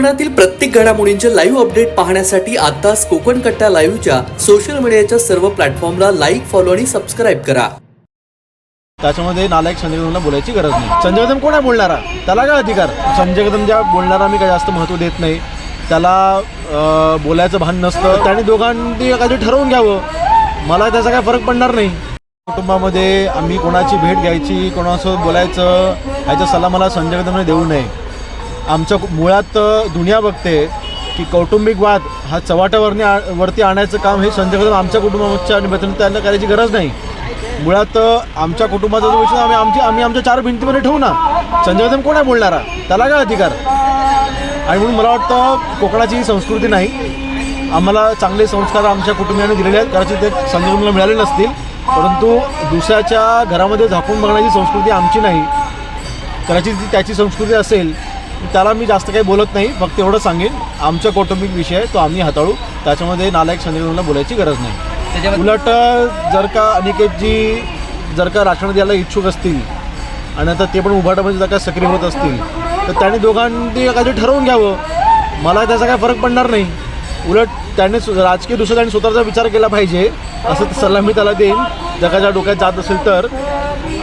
कोकणातील प्रत्येक घडामोडींचे लाईव्ह अपडेट पाहण्यासाठी आताच कोकण कट्टा लाईव्हच्या सोशल मीडियाच्या सर्व प्लॅटफॉर्मला लाईक फॉलो आणि सबस्क्राईब करा. त्याच्यामध्ये नालायक संजय कदमला बोलायची गरज नाही. संजय कदम कोण आहे बोलणारा? त्याला काय अधिकार? संजय कदम ज्या बोलणारा मी काय जास्त महत्त्व देत नाही त्याला बोलायचं भान नसतं. त्याने दोघांनी काहीतरी ठरवून घ्यावं. मला त्याचा काय फरक पडणार नाही. कुटुंबामध्ये आम्ही कोणाची भेट घ्यायची कोणासोबत बोलायचं ह्याचा सल्ला मला संजय कदमने देऊ नये. आमच्या कु- मुळात दुनिया बघते की कौटुंबिक वाद हा चव्हाट्यावरने आ वरती आणायचं काम हे संजय कदम आमच्या कुटुंबाच्या आणि त्यांना करायची गरज नाही. मुळात आमच्या कुटुंबाचा जो विषय आम्ही आमची आम्ही आमच्या चार भिंतीमध्ये ठेवू ना. संजय कदम कोण आहे बोलणारा? त्याला काय अधिकार? आणि म्हणून मला वाटतं कोकणाची ही संस्कृती नाही. आम्हाला चांगले संस्कार आमच्या कुटुंबियांनी दिलेले आहेत. कदाचित ते संजय कदमला मिळाले नसतील. परंतु दुसऱ्याच्या घरामध्ये झाकून बघण्याची संस्कृती आमची नाही. कदाचित ती त्याची संस्कृती असेल त्याला मी जास्त काही बोलत नाही फक्त एवढं सांगेन. आमचा कौटुंबिक विषय आहे तो आम्ही हाताळू. त्याच्यामध्ये नालायक संजय कदमला बोलायची गरज नाही. उलट जर का अनिकेतजी जर का राखण द्यायला इच्छुक असतील आणि आता ते पण उभाटामध्ये जर का सक्रिय होत असतील तर त्यांनी दोघांनी काहीतरी ठरवून घ्यावं. मला त्याचा काय फरक पडणार नाही. उलट त्याने राजकीय दुसऱ्या त्यांनी स्वतःचा विचार केला पाहिजे असं सल्ला मी त्याला देईन. जगाच्या डोक्यात जात असेल तर.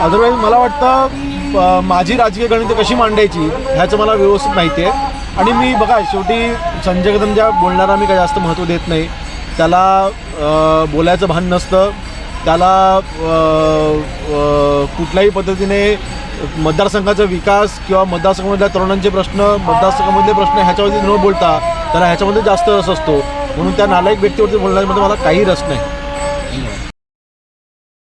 अदरवाईज मला वाटतं माझी राजकीय गणितं कशी मांडायची ह्याचं मला व्यवस्थित माहिती आहे. आणि मी बघा शेवटी संजय कदम ज्या बोलणारा मी काय जास्त महत्त्व देत नाही. त्याला बोलायचं भान नसतं. त्याला कुठल्याही पद्धतीने मतदारसंघाचा विकास किंवा मतदारसंघामधल्या तरुणांचे प्रश्न मतदारसंघामधले प्रश्न ह्याच्यावरती न बोलता त्याला ह्याच्यामध्ये जास्त रस असतो. म्हणून त्या नालायक व्यक्तीवरती बोलण्यामध्ये मला काही रस नाही.